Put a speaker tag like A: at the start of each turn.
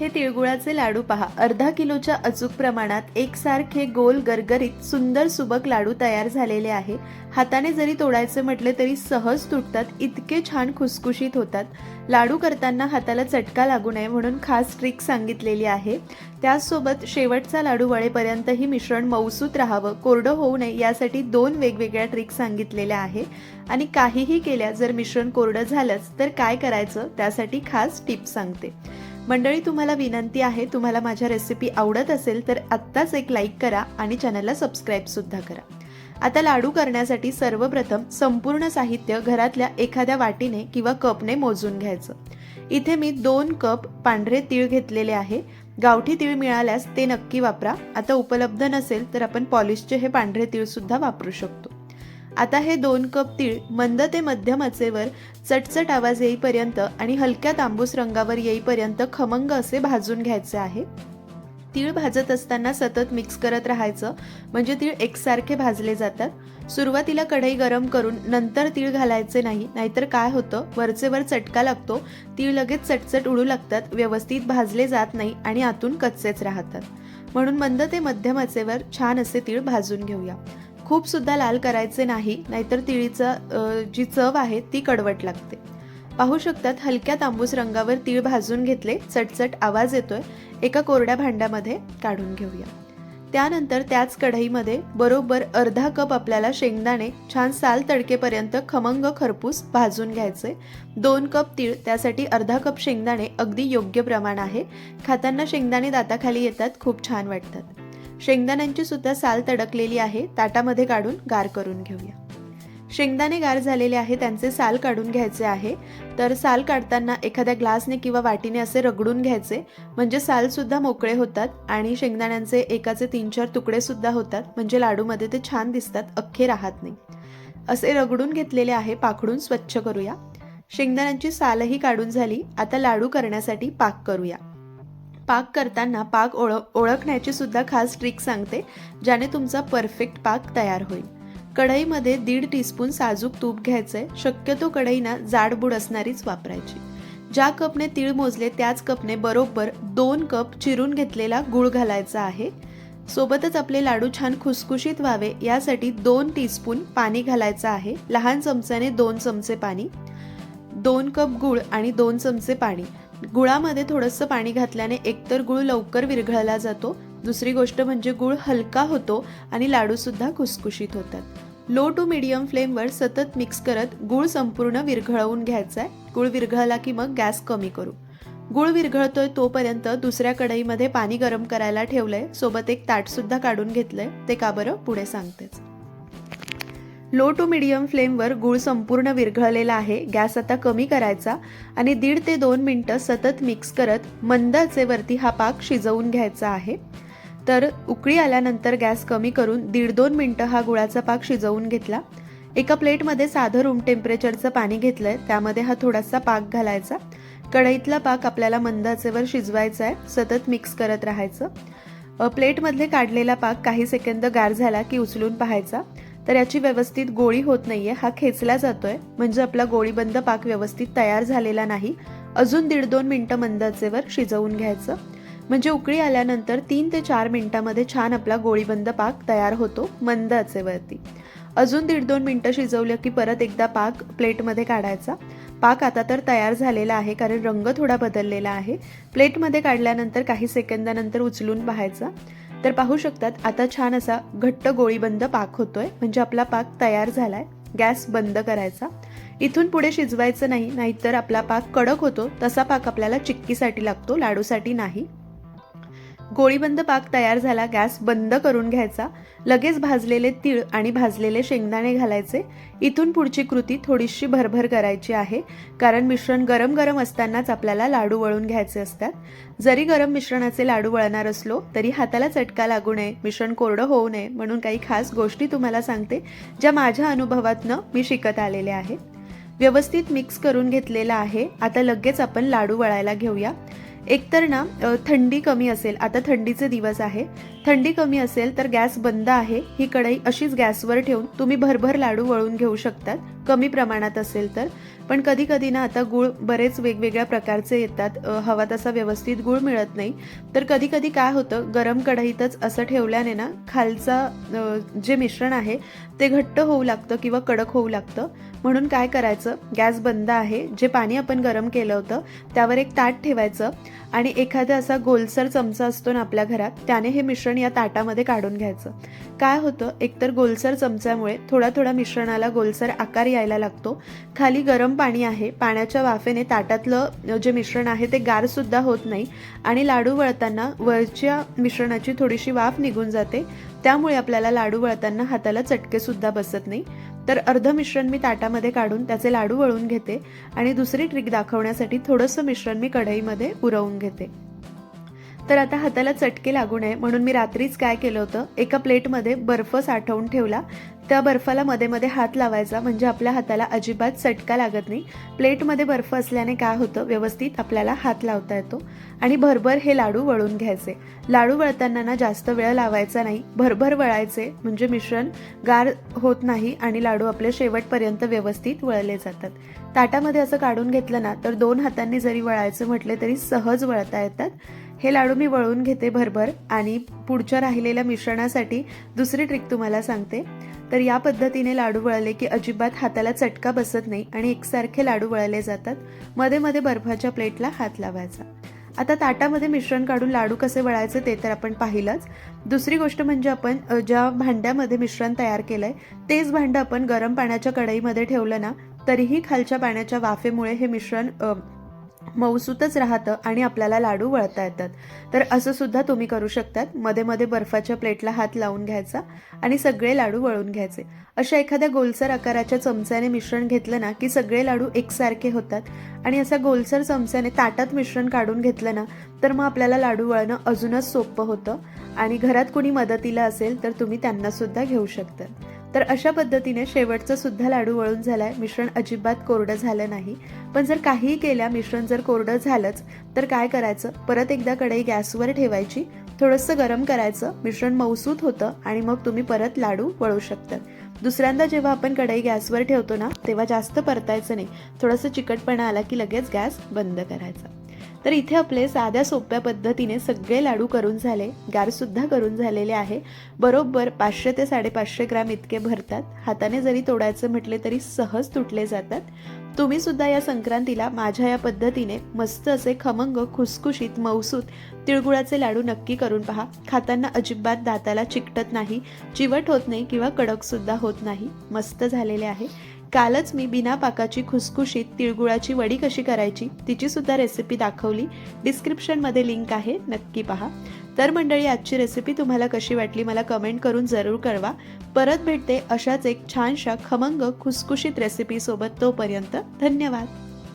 A: हे तिळगुळाचे लाडू पहा. अर्धा किलोच्या अचूक प्रमाणात एकसारखे गोल गरगरीत सुंदर सुबक लाडू तयार झालेले आहे. हाताने जरी तोडायचे म्हटले तरी सहज तुटतात इतके छान खुसखुशीत होतात. लाडू करताना हाताला चटका लागू नये म्हणून खास ट्रिक सांगितलेली आहे. त्याचसोबत शेवटचा लाडू वळेपर्यंत ही मिश्रण मऊसूत राहावं कोरडं होऊ नये यासाठी दोन वेगवेगळ्या ट्रिक सांगितलेल्या आहे. आणि काहीही केल्या जर मिश्रण कोरडं झालंच तर काय करायचं? त्यासाठी खास टिप्स सांगते. मंडळी तुम्हाला विनंती आहे तुम्हाला माझ्या रेसिपी आवडत असेल तर आत्ताच एक लाईक करा आणि चॅनलला सबस्क्राईब सुद्धा करा. आता लाडू करण्यासाठी सर्वप्रथम संपूर्ण साहित्य घरातल्या एखाद्या वाटीने किंवा कपने मोजून घ्यायचं. इथे मी दोन कप पांढरे तीळ घेतलेले आहे. गावठी तीळ मिळाल्यास ते नक्की वापरा. आता उपलब्ध नसेल तर आपण पॉलिशचे हे पांढरे तीळसुद्धा वापरू शकतो. आता हे दोन कप तीळ मंद ते मध्यम आचेवर चटचट आवाज येईपर्यंत आणि हलक्या तांबूस रंगावर येईपर्यंत खमंग असे भाजून घ्यायचे आहे. तीळ भाजत असताना सतत मिक्स करत राहायचं. म्हणजे तीळ एकसारखे भाजले जातात. सुरुवातीला कढई गरम करून नंतर तीळ घालायचे नाही नाहीतर काय होतं? वरचेवर चटका लागतो. तीळ लगेच चटचट उडू लागतात. व्यवस्थित भाजले जात नाही आणि आतून कच्चेच राहतात. म्हणून मंद ते मध्यम आचेवर छान असे तीळ भाजून घेऊया. खूप सुद्धा लाल करायचे नाही नाहीतर तिळीचा जी चव आहे ती कडवट लागते. पाहू शकतात हलक्या तांबूस रंगावर तीळ भाजून घेतले चटचट आवाज येतोय एका कोरड्या भांड्यामध्ये काढून घेऊया. त्यानंतर त्याच कढईमध्ये बरोबर अर्धा कप आपल्याला शेंगदाणे छान साल तडकेपर्यंत खमंग खरपूस भाजून घ्यायचे. दोन कप तीळ त्यासाठी अर्धा कप शेंगदाणे अगदी योग्य प्रमाण आहे. खाताना शेंगदाणे दाताखाली येतात खूप छान वाटतात. शेंगदाण्यांची सुद्धा साल तडकलेली आहे ताटामध्ये काढून गार करून घेऊया. शेंगदाणे गार झालेले आहे त्यांचे साल काढून घ्यायचे आहे. तर साल काढताना एखाद्या ग्लासने किंवा वाटीने असे रगडून घ्यायचे. म्हणजे सालसुद्धा मोकळे होतात आणि शेंगदाण्यांचे एकाचे तीन चार तुकडेसुद्धा होतात. म्हणजे लाडूमध्ये ते छान दिसतात अख्खे राहत नाही. असे रगडून घेतलेले आहे पाखडून स्वच्छ करूया. शेंगदाण्यांची सालही काढून झाली. आता लाडू करण्यासाठी पाक करूया. पाक करताना पाक ओळख ओळखण्याची सुद्धा खास ट्रिक सांगते ज्याने तुमचा परफेक्ट पाक तयार होईल. कढईमध्ये दीड टीस्पून साजूक तूप घ्यायचंय शक्यतो कढईना जाडबूड असणारीच वापरायची. ज्या कपने तीळ मोजले त्याच कपने बरोबर दोन कप चिरून घेतलेला गुळ घालायचा आहे. सोबतच आपले लाडू छान खुसखुशीत व्हावे यासाठी दोन टीस्पून पाणी घालायचं आहे. लहान चमच्याने दोन चमचे पाणी दोन कप गुळ आणि दोन चमचे पाणी. गुळामध्ये थोडंसं पाणी घातल्याने एकतर गुळ लवकर विरघळला जातो. दुसरी गोष्ट म्हणजे गुळ हलका होतो आणि लाडूसुद्धा खुसखुशीत होतात. लो टू मिडियम फ्लेमवर सतत मिक्स करत गुळ संपूर्ण विरघळवून घ्यायचा आहे गुळ विरघळला की मग गॅस कमी करू. गुळ विरघळतोय तोपर्यंत दुसऱ्या कढईमध्ये पाणी गरम करायला ठेवलंय. सोबत एक ताटसुद्धा काढून घेतलंय. ते का बरं? पुढे सांगतेच. लो टू मिडियम फ्लेमवर गूळ संपूर्ण विरघळलेला आहे. गॅस आता कमी करायचा आणि दीड ते दोन मिनटं सतत मिक्स करत मंदाचेवरती हा पाक शिजवून घ्यायचा आहे. तर उकळी आल्यानंतर गॅस कमी करून दीड दोन मिनटं हा गुळाचा पाक शिजवून घेतला. एका प्लेटमध्ये साधं रूम टेम्परेचरचं पाणी घेतलंय. त्यामध्ये हा थोडासा पाक घालायचा. कढईतला पाक आपल्याला मंदाचेवर शिजवायचा आहे. सतत मिक्स करत राहायचं. प्लेटमधले काढलेला पाक काही सेकंद गार झाला की उचलून पाहायचा. तर याची व्यवस्थित गोळी होत नाहीये हा खेचला जातोय. म्हणजे आपला गोळीबंद पाक व्यवस्थित तयार झालेला नाही. अजून दीड दोन मिनटं मंद आचेवर शिजवून घ्यायचं. म्हणजे उकळी आल्यानंतर तीन ते चार मिनटामध्ये छान आपला गोळीबंद पाक तयार होतो मंद आचेवरती अजून दीड दोन मिनटं शिजवलं की परत एकदा पाक प्लेटमध्ये काढायचा. पाक आता तर तयार झालेला आहे कारण रंग थोडा बदललेला आहे. प्लेटमध्ये काढल्यानंतर काही सेकंदानंतर उचलून पाहायचा. तर पाहू शकतात आता छान असा घट्ट गोळीबंद पाक होतोय. म्हणजे आपला पाक तयार झालाय गॅस बंद करायचा. इथून पुढे शिजवायचं नाही नाहीतर आपला पाक कडक होतो तसा पाक आपल्याला चिक्कीसाठी लागतो लाडूसाठी नाही. गोळीबंद पाक तयार झाला गॅस बंद करून घ्यायचा. लगेच भाजलेले तीळ आणि भाजलेले शेंगदाणे घालायचे. इथून पुढची कृती थोडीशी भरभर करायची आहे कारण मिश्रण गरम गरम असतानाच आपल्याला लाडू वळून घ्यायचे असतात. जरी गरम मिश्रणाचे लाडू वळणार असलो तरी हाताला चटका लागू नये मिश्रण कोरडं होऊ नये म्हणून काही खास गोष्टी तुम्हाला सांगते ज्या माझ्या अनुभवातनं मी शिकत आलेल्या आहेत व्यवस्थित मिक्स करून घेतलेला आहे. आता लगेच आपण लाडू वळायला घेऊया. एकतर ना थंडी कमी असेल आता थंडीचे दिवस आहे थंडी कमी असेल तर गॅस बंद आहे ही कढई अशीच गॅसवर ठेवून तुम्ही भरभर लाडू वळून घेऊ शकतात कमी प्रमाणात असेल तर. पण कधी कधी ना आता गूळ बरेच वेगवेगळ्या प्रकारचे येतात हवा तसा व्यवस्थित गूळ मिळत नाही. तर कधी कधी काय होतं गरम कढईतच असं ठेवल्याने ना खालचा जे मिश्रण आहे ते घट्ट होऊ लागतं किंवा कडक होऊ लागतं. म्हणून काय करायचं? गॅस बंद आहे. जे पाणी आपण गरम केलं होतं त्यावर एक ताट ठेवायचं आणि एखादा असा गोलसर चमचा असतो ना आपल्या घरात त्याने हे मिश्रण या ताटामध्ये काढून घ्यायचं. काय होतं? एकतर गोलसर चमच्यामुळे थोडा थोडा मिश्रणाला गोलसर आकार यायला लागतो. खाली गरम पाणी आहे. पाण्याच्या वाफेने ताटातलं जे मिश्रण आहे ते गारसुद्धा होत नाही आणि लाडू वळताना वरच्या मिश्रणाची थोडीशी वाफ निघून जाते. त्यामुळे आपल्याला लाडू वळताना हाताला चटकेसुद्धा बसत नाही. तर अर्ध मिश्रण मी ताटामध्ये काढून त्याचे लाडू वळून घेते आणि दुसरी ट्रिक दाखवण्यासाठी थोडंसं मिश्रण मी कढईमध्ये उरवून घेते. तर आता हाताला चटके लागू नये म्हणून मी रात्रीच काय केलं होतं? एका प्लेटमध्ये बर्फ साठवून ठेवला. त्या बर्फाला मध्ये मध्ये हात लावायचा म्हणजे आपल्या हाताला अजिबात चटका लागत नाही. प्लेटमध्ये बर्फ असल्याने काय होतं? व्यवस्थित आपल्याला हात लावता येतो. आणि भरभर हे लाडू वळून घ्यायचे. लाडू वळताना ना जास्त वेळ लावायचा नाही. भरभर वळायचे म्हणजे मिश्रण गार होत नाही आणि लाडू आपले शेवटपर्यंत व्यवस्थित वळले जातात. ताटामध्ये असं काढून घेतलं ना तर दोन हातांनी जरी वळायचं म्हटले तरी सहज वळता येतात. हे लाडू मी वळून घेते भरभर आणि पुढच्या राहिलेल्या मिश्रणासाठी दुसरी ट्रिक तुम्हाला सांगते. तर या पद्धतीने लाडू वळले की अजिबात हाताला चटका बसत नाही आणि एकसारखे लाडू वळले जातात. मध्ये मध्ये बर्फाच्या प्लेटला हात लावायचा. आता ताटामध्ये मिश्रण काढून लाडू कसे वळायचे ते तर आपण पाहिलंच. दुसरी गोष्ट म्हणजे आपण ज्या भांड्यामध्ये मिश्रण तयार केलंय तेच भांडं आपण गरम पाण्याच्या कढईमध्ये ठेवलं ना तरीही खालच्या पाण्याच्या वाफेमुळे हे मिश्रण मऊसूतच राहतं आणि आपल्याला लाडू वळता येतात. तर असं सुद्धा तुम्ही करू शकतात. मध्ये मध्ये बर्फाच्या प्लेटला हात लावून घ्यायचा आणि सगळे लाडू वळून घ्यायचे. अशा एखाद्या गोलसर आकाराच्या चमच्याने मिश्रण घेतलं ना की सगळे लाडू एकसारखे होतात आणि असा गोलसर चमच्याने ताटात मिश्रण काढून घेतलं ना तर मग आपल्याला लाडू वळणं अजूनच सोपं होतं आणि घरात कोणी मदतीला असेल तर तुम्ही त्यांना सुद्धा घेऊ शकता तर अशा पद्धतीने शेवटचं सुद्धा लाडू वळून झालाय. मिश्रण अजिबात कोरडं झालं नाही. पण जर काहीही केल्या मिश्रण जर कोरडं झालंच तर काय करायचं? परत एकदा कढई गॅसवर ठेवायची. थोडंसं गरम करायचं. मिश्रण मऊसूत होतं आणि मग तुम्ही परत लाडू वळू शकतात दुसऱ्यांदा जेव्हा आपण कढई गॅसवर ठेवतो ना तेव्हा जास्त परतायचं नाही. थोडंसं चिकटपणा आला की लगेच गॅस बंद करायचा. तर इथे आपले साध्या सोप्या पद्धतीने सगळे लाडू करून झाले. गारसुद्धा करून झालेले आहे. बरोबर पाचशे ते साडेपाचशे ग्राम इतके भरतात. हाताने जरी तोडायचं म्हटले तरी सहज तुटले जातात. तुम्ही सुद्धा या संक्रांतीला माझ्या या पद्धतीने मस्त असे खमंग खुसखुशीत मौसूत तिळगुळाचे लाडू नक्की करून पहा. खाताना अजिबात दाताला चिकटत नाही चिवट होत नाही किंवा कडकसुद्धा होत नाही. मस्त झालेले आहे. कालच मी बिना पाकाची खुसखुशीत तिळगुळाची वडी कशी करायची तिची सुद्धा रेसिपी दाखवली. डिस्क्रिप्शनमध्ये लिंक आहे नक्की पहा. तर मंडळी आजची रेसिपी तुम्हाला कशी वाटली मला कमेंट करून जरूर कळवा. परत भेटते अशाच एक छानशा खमंग खुसखुशीत रेसिपीसोबत तोपर्यंत धन्यवाद.